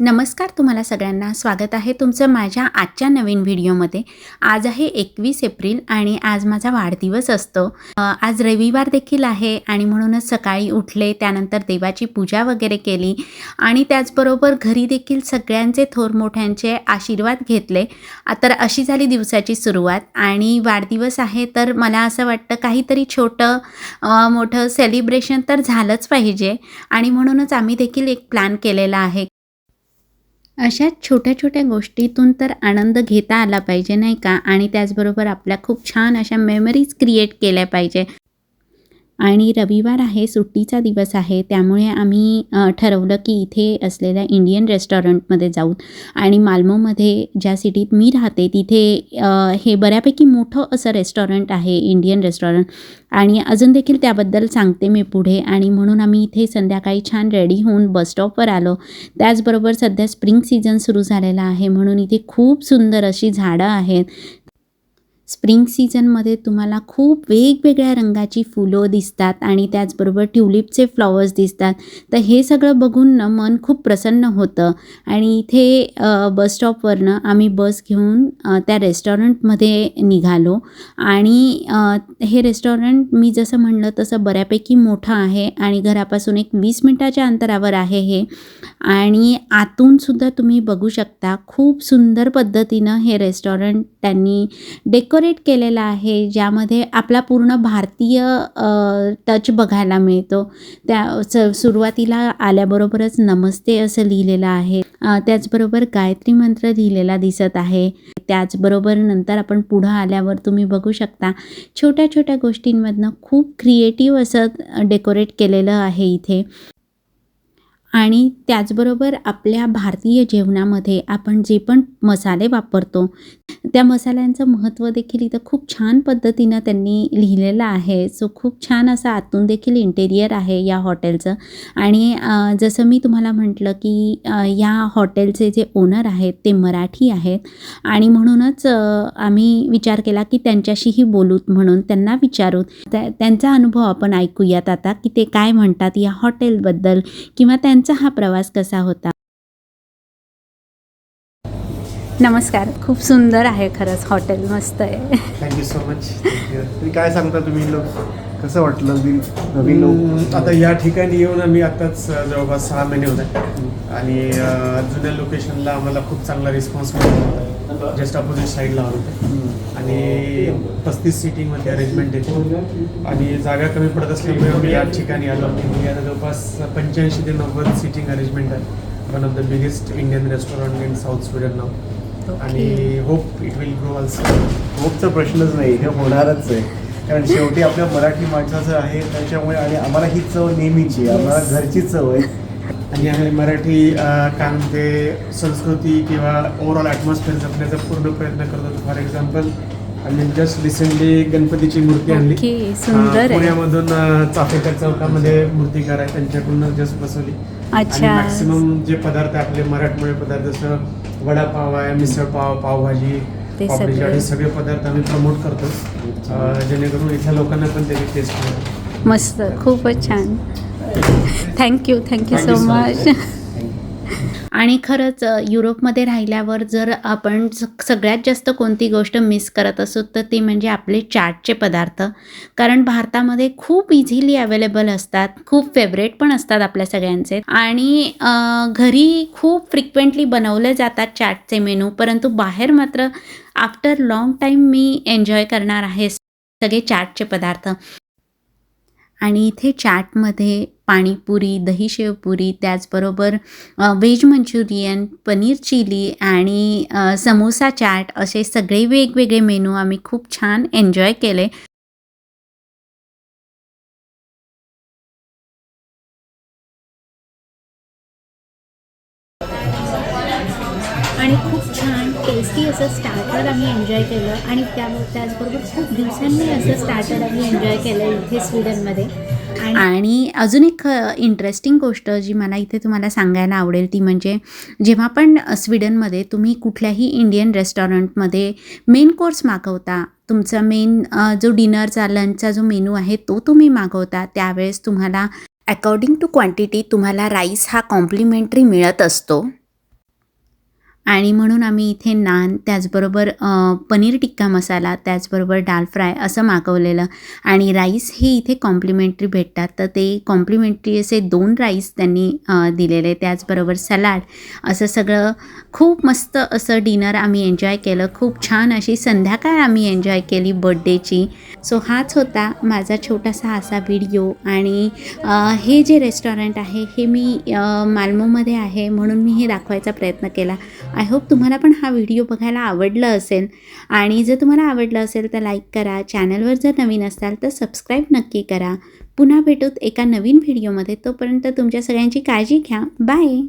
नमस्कार तुम्हाला सगळ्यांना. स्वागत आहे तुमचं माझ्या आजच्या नवीन व्हिडिओमध्ये. आज आहे एकवीस एप्रिल आणि आज माझा वाढदिवस असतो. आज रविवार देखील आहे आणि म्हणूनच सकाळी उठले त्यानंतर देवाची पूजा वगैरे केली आणि त्याचबरोबर घरी देखील सगळ्यांचे थोर मोठ्यांचे आशीर्वाद घेतले. तर अशी झाली दिवसाची सुरुवात आणि वाढदिवस आहे तर मला असं वाटतं काहीतरी छोटं मोठं सेलिब्रेशन तर झालंच पाहिजे आणि म्हणूनच आम्ही देखील एक प्लॅन केलेला आहे. अशा छोट्या छोट्या गोष्टीतून तर आनंद घेता आला पाहिजे नाही का? आणि त्याचबरोबर आपल्या खूप छान अशा मेमरीज क्रिएट केल्या पाहिजे. आणि रविवार आहे सुट्टीचा दिवस आहे त्यामुळे आम्ही ठरवलं की इथे असलेल्या इंडियन रेस्टॉरंटमध्ये जाऊन आणि मालमोमध्ये ज्या सिटीत मी राहते तिथे हे बऱ्यापैकी मोठं असं रेस्टॉरंट आहे इंडियन रेस्टॉरंट आणि अजून देखील त्याबद्दल सांगते मी पुढे. आणि म्हणून आम्ही इथे संध्याकाळी छान रेडी होऊन बसस्टॉपवर आलो. त्याचबरोबर सध्या स्प्रिंग सीझन सुरू झालेला आहे म्हणून इथे खूप सुंदर अशी झाडं आहेत. स्प्रिंग सीझनमध्ये तुम्हाला खूप वेगवेगळ्या रंगाची फुलं दिसतात आणि त्याचबरोबर ट्युलिपचे फ्लॉवर्स दिसतात. तर हे सगळं बघून ना मन खूप प्रसन्न होतं. आणि इथे बस स्टॉपवरनं आम्ही बस घेऊन त्या रेस्टॉरंटमध्ये निघालो. आणि हे रेस्टॉरंट मी जसं म्हणलं तसं बऱ्यापैकी मोठं आहे आणि घरापासून एक वीस मिनटाच्या अंतरावर आहे हे. आणि आतूनसुद्धा तुम्ही बघू शकता खूप सुंदर पद्धतीनं हे रेस्टॉरंट त्यांनी डेकोरेट डेकोरेट केलेलं आहे ज्यामध्ये आपला पूर्ण भारतीय टच बघायला मिळतो. त्या स सुरुवातीला आल्याबरोबरच नमस्ते असं लिहिलेलं आहे. त्याचबरोबर गायत्री मंत्र लिहिलेला दिसत आहे. त्याचबरोबर नंतर आपण पुढं आल्यावर तुम्ही बघू शकता छोट्या छोट्या गोष्टींमधनं खूप क्रिएटिव्ह असं डेकोरेट केलेलं आहे इथे. आणि त्याचबरोबर आपल्या भारतीय जेवणामध्ये आपण जे पण मसाले वापरतो त्या मसाल्यांचं महत्त्व देखील इथं खूप छान पद्धतीनं त्यांनी लिहिलेलं आहे. सो खूप छान असं आतून देखील इंटेरियर आहे या हॉटेलचं आणि जसं मी तुम्हाला म्हटलं की या हॉटेलचे जे ओनर आहेत ते मराठी आहेत. आणि म्हणूनच आम्ही विचार केला की त्यांच्याशीही बोलूत म्हणून त्यांना विचारूत त्या त्यांचा अनुभव आपण ऐकूयात आता की ते काय म्हणतात या हॉटेलबद्दल किंवा त्यांचा हा प्रवास कसा होता? नमस्कार. खूप सुंदर आहे खरंच हॉटेल. मस्त आहे. थँक्यू सो मच तुम्ही काय सांगता तुम्ही लोक? कसं वाटलं नवीन नवीन लोक? आता या ठिकाणी येऊन आम्ही आताच जवळपास सहा महिने होत आणि अ, जुन्या लोकेशनला आम्हाला खूप चांगला रिस्पॉन्स मिळतो जस्ट अपोजिट साईडला होते आणि पस्तीस सीटिंगमध्ये अरेंजमेंट येते आणि जागा कमी पडत असल्यामुळे आम्ही या ठिकाणी आलो. आणि आता जवळपास पंच्याऐंशी ते नव्वद सीटिंग अरेंजमेंट आहे one of the biggest Indian restaurant in south Sweden नाव आणि hope it will grow also होपचा प्रश्नच नाही हे होणारच आहे. कारण शेवटी आपल्या मराठी माणसाचं आहे त्याच्यामुळे आणि आम्हाला ही चव नेहमीची आहे आम्हाला घरची चव आहे. आणि आम्ही मराठी काय म्हणते संस्कृती किंवा ओव्हरऑल ॲटमॉस्फिअर जपण्याचा पूर्ण प्रयत्न करतो. फॉर एक्झाम्पल आम्ही जस्ट रिसेंटली गणपतीची मूर्ती आणली. पुण्यामधून चाफेकर चौकामध्ये मूर्तिकार आहे त्यांच्याकडून जस्ट बसवली. आणि अच्छा. मॅक्सिमम जे पदार्थ आपले मराठमोळे पदार्थ जसं वडापाव आहे मिसळपाव पावभाजी ते पापडी सगळे. चाट हे सगळे पदार्थ आम्ही प्रमोट करतो. अ, जेणेकरून इथल्या लोकांना पण त्याची टेस्ट मिळेल. मस्त. खूपच छान. Thank you thank you Thank so much. आणि खरंच युरोपमध्ये राहिल्यावर जर आपण सगळ्यात जास्त कोणती गोष्ट मिस करत असू तर ते म्हणजे आपले चाटचे पदार्थ. कारण भारतामध्ये खूप इझिली अवेलेबल असतात खूप फेवरेट पण असतात आपल्या सगळ्यांचे. आणि घरी खूप फ्रिक्वेंटली बनवले जातात चाटचे मेनू परंतु बाहेर मात्र आफ्टर लॉंग टाईम मी एन्जॉय करणार आहे सगळे चाटचे पदार्थ. आणि इथे चाटमध्ये पाणीपुरी दही शेवपुरी त्याचबरोबर व्हेज मंचुरियन पनीर चिली आणि समोसा चाट असे सगळे वेगवेगळे मेनू आम्ही खूप छान एन्जॉय केले. आणि खूप छान टेस्टी असं स्टार्टर आम्ही एन्जॉय केलं आणि त्या त्याचबरोबर खूप दिवसांनी असं स्टार्टर आम्ही एन्जॉय केलं इथे स्वीडनमध्ये आणि अजून एक इंटरेस्टिंग गोष्ट जी मला इथे तुम्हाला सांगायला आवडेल ती म्हणजे जेव्हा पण स्वीडनमध्ये तुम्ही कुठल्याही इंडियन रेस्टॉरंटमध्ये मेन कोर्स मागवता तुमचा मेन जो डिनरचा लंचचा जो मेनू आहे तो तुम्ही मागवता त्यावेळेस तुम्हाला अकॉर्डिंग टू क्वांटिटी तुम्हाला राईस हा कॉम्प्लिमेंटरी मिळत असतो. आणि म्हणून आम्ही इथे नान त्याचबरोबर पनीर टिक्का मसाला त्याचबरोबर डाल फ्राय असं मागवलेलं. आणि राईस हे इथे कॉम्प्लिमेंटरी भेटतात. तर ते कॉम्प्लिमेंटरी असे दोन राईस त्यांनी दिलेले. त्याचबरोबर सलाड. असं सगळं खूप मस्त असं डिनर आम्ही एन्जॉय केलं. खूप छान अशी संध्याकाळ आम्ही एन्जॉय केली बड्डेची सो हाच होता माझा छोटासा असा व्हिडिओ. आणि हे जे रेस्टॉरंट आहे हे मी मालमोमध्ये आहे म्हणून मी हे दाखवायचा प्रयत्न केला. आय होप तुम्हाला पण हा व्हिडिओ बघायला आवडलं असेल. आणि जर तुम्हाला आवडलं असेल तर लाईक करा. चॅनलवर जर नवीन असाल तर सबस्क्राईब नक्की करा. पुन्हा भेटूत एका नवीन व्हिडिओमध्ये. तोपर्यंत तुमच्या सगळ्यांची काळजी घ्या. बाय!